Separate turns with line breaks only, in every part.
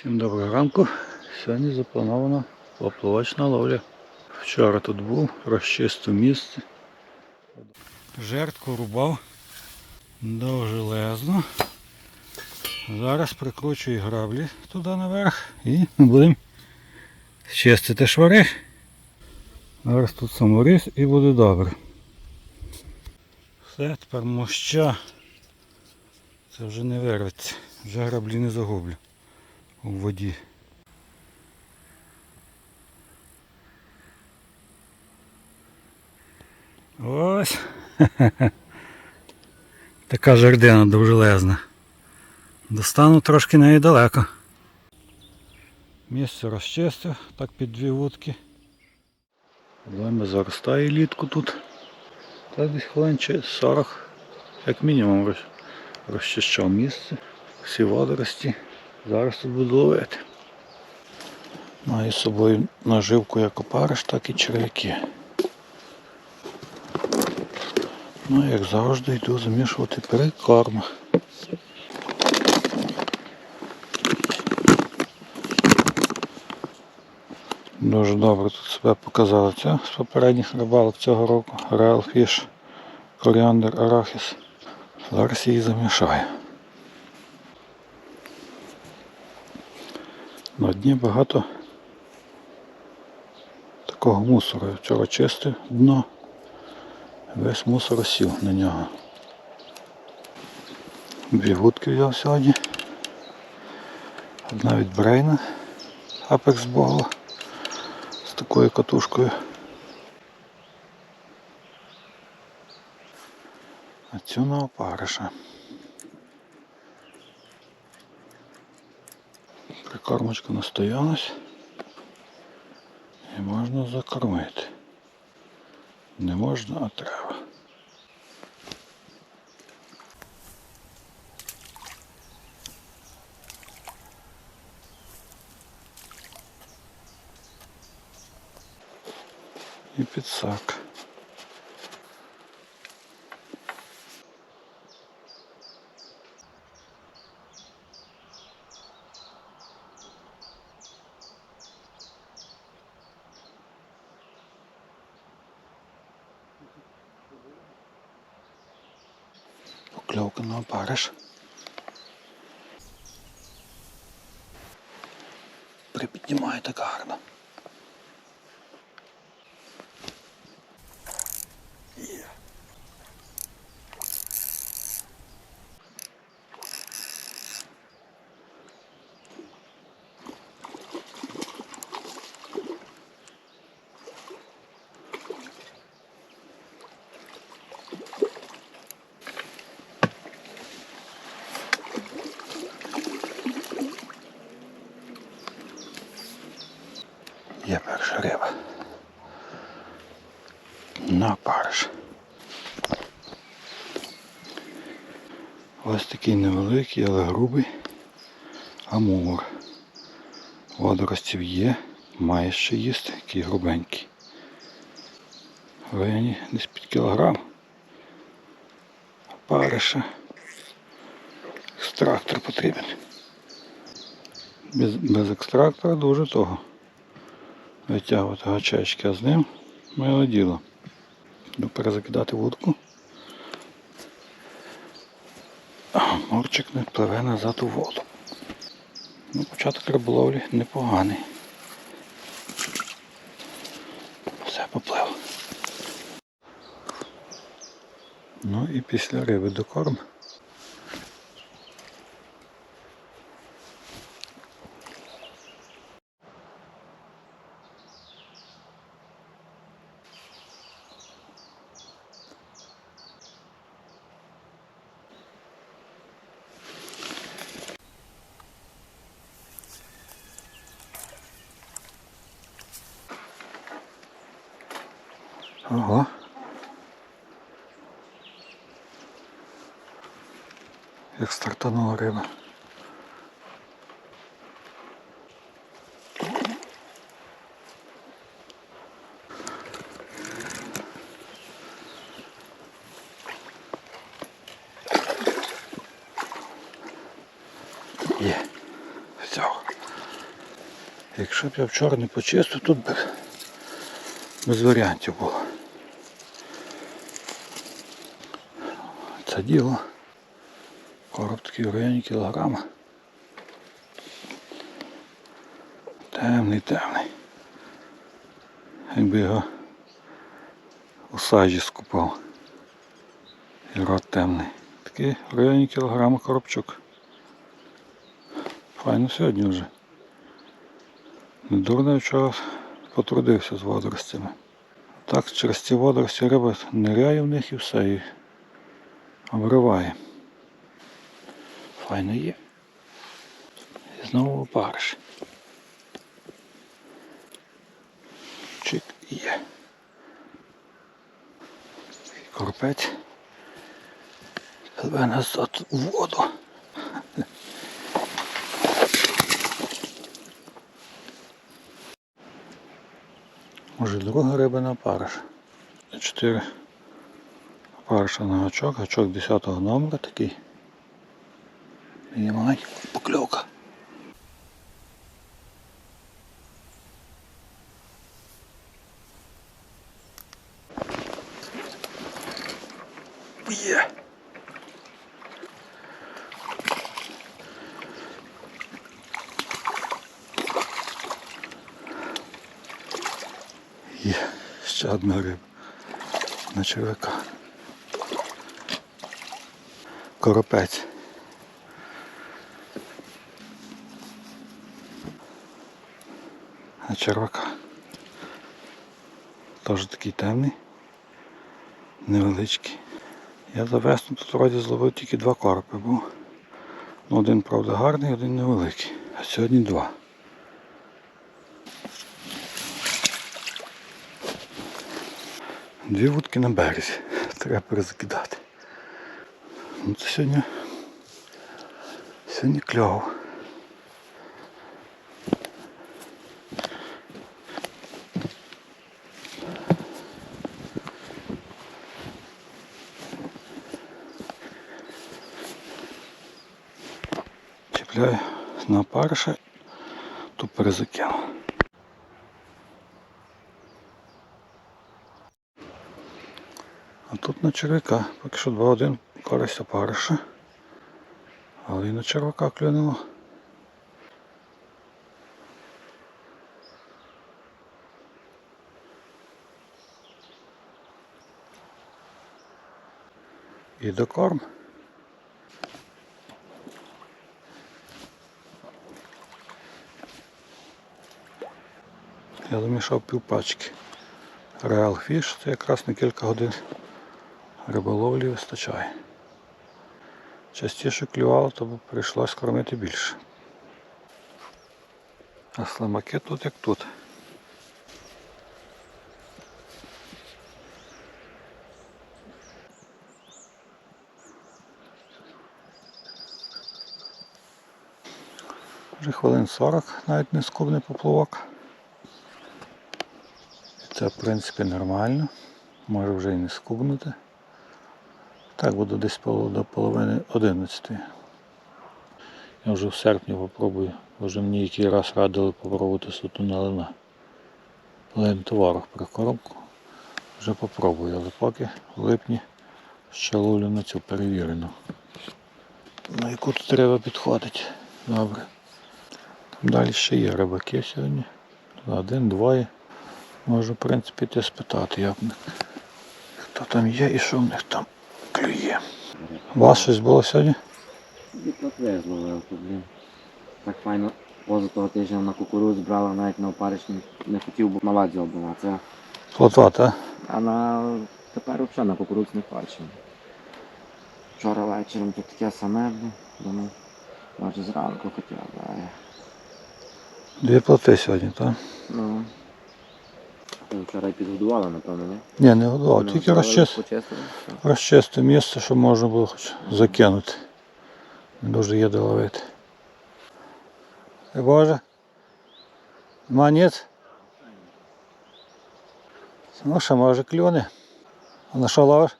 Всім доброго ранку. Сьогодні запланована поплавочна ловля. Вчора тут був, розчистив місце. Жертку рубав довжелезно. Зараз прикручую граблі туди наверх і будемо чистити швари. Зараз тут саморіз і буде добре. Все, тепер моща. Це вже не вирветься. Вже граблі не загублю у воді. Ось. Така жердина довжелезна. Достану трошки неї далеко. Місце розчистив, так під дві вудки. Лайми заростає літку тут. Та десь хвилин чи 40, як мінімум, розчищав місце. Всі водорості. Зараз тут буду ловити. Маю з собою наживку як опариш, так і черв'яки. Ну, як завжди, йду замішувати перекорм. Дуже добре тут себе показала ця з попередніх рибалок цього року. Real Fish, коріандр, арахіс. Зараз її замішаю. На дні багато такого мусору. Я вчора чистив дно. Весь мусор осів на нього. Дві вудки взяв сьогодні. Одна від Брейна Apex Ball з такою катушкою. А цю на опариша. Прикормочка настоялась і можна закормити. Не можна, а треба. І підсак. Покльовка на опариш. Припіднімає так гарно. Є. Є перша риба. На париш. Ось такий невеликий, але грубий амур. Водоростів є, має ще їсти, який грубенький. Вині десь під кілограм. Париша. Екстрактор потрібен. Без, без екстрактора дуже того витягувати гачечки, а з ним моє діло. Перезакидати вудку. Морчик не пливе назад у воду. Ну, початок риболовлі непоганий. Все поплив. Ну і після риби докорм. Ого. Як стартанула риба. Є. Все. Якщо б я вчора не почистив, тут би без варіантів було. Це діло. Короб такий в районі кілограма. Темний, темний. Якби його у сажі скупав. І рот темний. Такий в районі кілограма коробчук. Файно сьогодні вже. Недурно я вчора потрудився з водоростями. Так, через ці водорості риба ниряє в них і все, і обриває. Файно є. І знову опариш. Чик є. Корпець. Тебе назад у воду. Може друга риба на париш. Чотири париша на гачок, гачок 10 номера такий. І маленька покльовка. Є. Є ще одна риба на червяка. Коропець. На червака. Теж такий темний, невеличкий. Я за весну тут вроді зловив тільки два коропи був. Ну, один, правда, гарний, один невеликий. А сьогодні два. Дві вудки на березі. Треба перезакидати. Ну це сьогодні. Сьогодні кльово. Чіпляю на париша, ту перезакину. А тут на червяка, поки що 2-1 Користь опариша. Але і на червака клюнуло. І докорм. Я замішав півпачки. Real Fish це якраз на кілька годин риболовлі вистачає. Частіше клювало, то б прийшлось кормити більше. А слимаки тут як тут. Вже хвилин 40 навіть не скубний поплавок. Це в принципі нормально. Може вже і не скубнути. Так, буду десь до половини 11. Я вже в серпні попробую. Вже мені який раз радили попробувати суту на лина. Лин товарах прикормку. Вже попробую, але поки в липні ще ловлю на цю перевірену. На яку тут треба підходить. Добре. Там далі ще є рибаки сьогодні. Один, двоє. Можу, в принципі, йти спитати, як хто там є і що в них там клює. У вас щось було сьогодні?
Відплатве зловив тут, блін. Так файно поза того тижня на кукурудзу брала, навіть на опариш не, хотів, бо на ладзі була. Це,
Плотва, так?
а на тепер взагалі на кукурудзу не хочу. Вчора вечором тут таке саме, блін. Думаю, може зранку хотів, а
Дві плоти сьогодні, так?
ну. Вчора підгодувала, напевно, не?
Ні, не годував, тільки
ставили,
розчис...
почистили, все.
розчисти місце, щоб можна було хоч закинути. Не дуже є де ловити. Дай Боже. Нема ніц? Ну що, може клюне. А на що ловиш?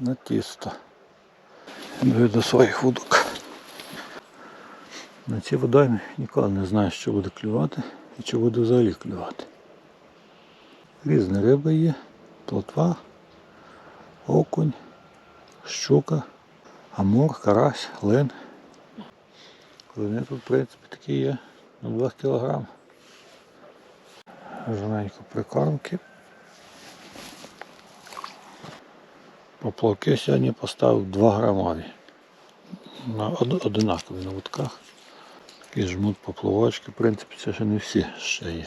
На тісто. Йду до своїх вудок. На цій водоймі ніколи не знаєш, що буде клювати і чи буде взагалі клювати. Різні риби є, плотва, окунь, щука, амур, карась, лин. Вони тут, в принципі, такі є на 2 кг. Жменько прикормки. Поплавки сьогодні поставив 2 грамові. На на вудках. Такі жмут поплавочки, в принципі, це ще не всі ще є.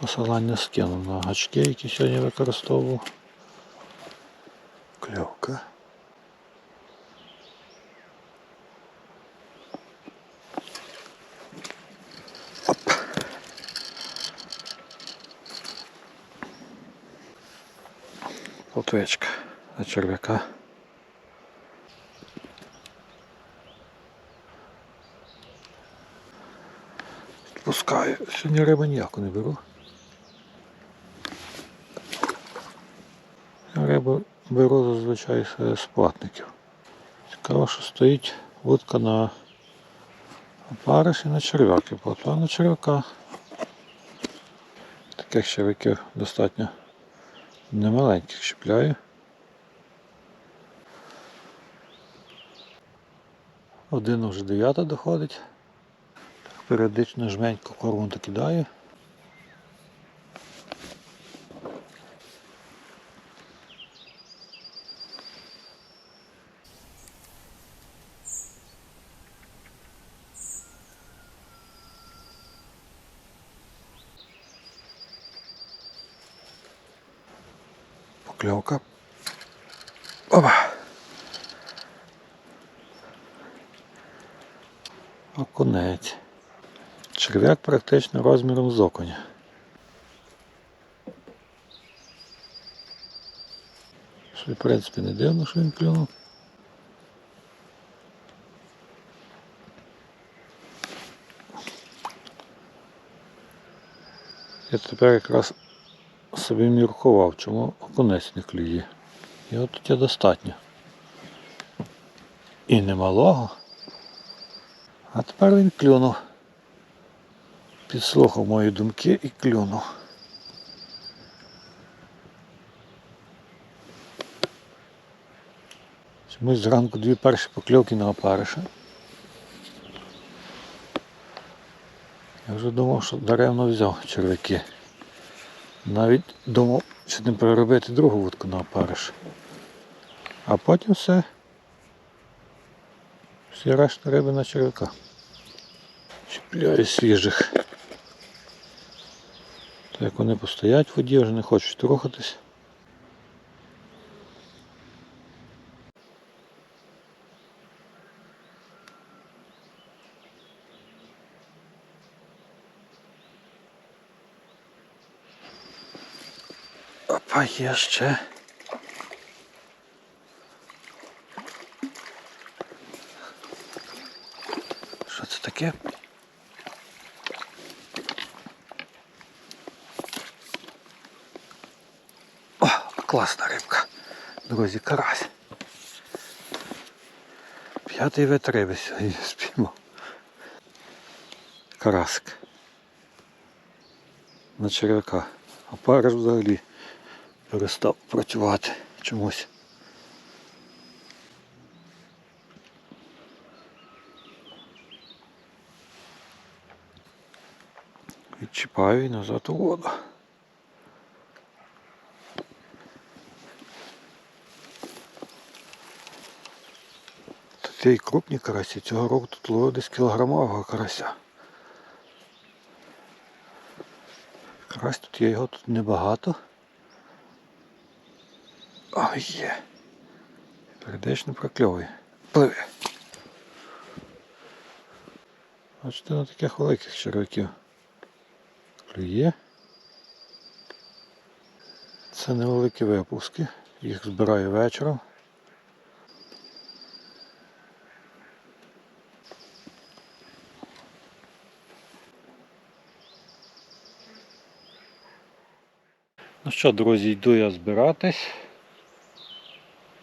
Посилання скинув на гачки, які сьогодні використовував. Кльовка. Оп. Плотвичка на черв'яка. Сьогодні риби ніяку не беру. Рибу беру зазвичай з сплатників. Цікаво, що стоїть вудка на опариш і на черв'яки. Плотва на черв'яка. Таких черв'яків достатньо немаленьких чіпляю. Один вже дев'ята доходить. Періодично жменьку корму докидаю. Покльовка. Опа. Окунець. Черв'як практично розміром з окуня. Що, в принципі, не дивно, що він клюнув. Я тепер якраз собі міркував, чому окунець не клює. Його тут є достатньо. І немалого. А тепер він клюнув. Підслухав мої думки і клюнув. Чомусь зранку дві перші покльовки на опариша. Я вже думав, що даремно взяв черв'яки. Навіть думав, що не переробити другу вудку на опариш. А потім все. Всі решта риби на черв'яка. Чіпляю свіжих. Так вони постоять в воді, вже не хочуть рухатись. Опа, є ще. Що це таке? О, класна рибка. Друзі, карась. П'ятий вид риби сьогодні спіймав. Карасик. На черв'яка. А париш взагалі перестав працювати чомусь. Відчіпаю і назад у воду. Є і крупні карасі. Цього року тут ловив десь кілограмового карася. Карась тут є, його тут небагато. Ой, є. Передечно прокльовує. Пливе. Бачите, на таких великих черв'яків. Клює. Це невеликі випуски. Їх збираю вечором. Що, друзі, йду я збиратись.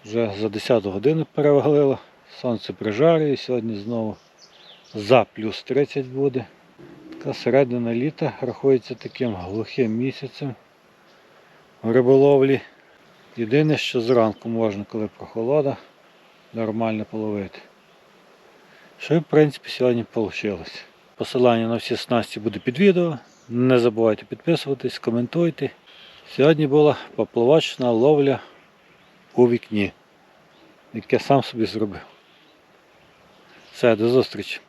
Вже за 10 годину перевалило. Сонце прижарює сьогодні знову. за плюс 30 буде. Така середина літа рахується таким глухим місяцем в риболовлі. Єдине, що зранку можна, коли прохолода, нормально половити. Що в принципі сьогодні вийшло. Посилання на всі снасті буде під відео. Не забувайте підписуватись, коментуйте. Сьогодні була поплавочна ловля у вікні, яке сам собі зробив. Все, до зустрічі.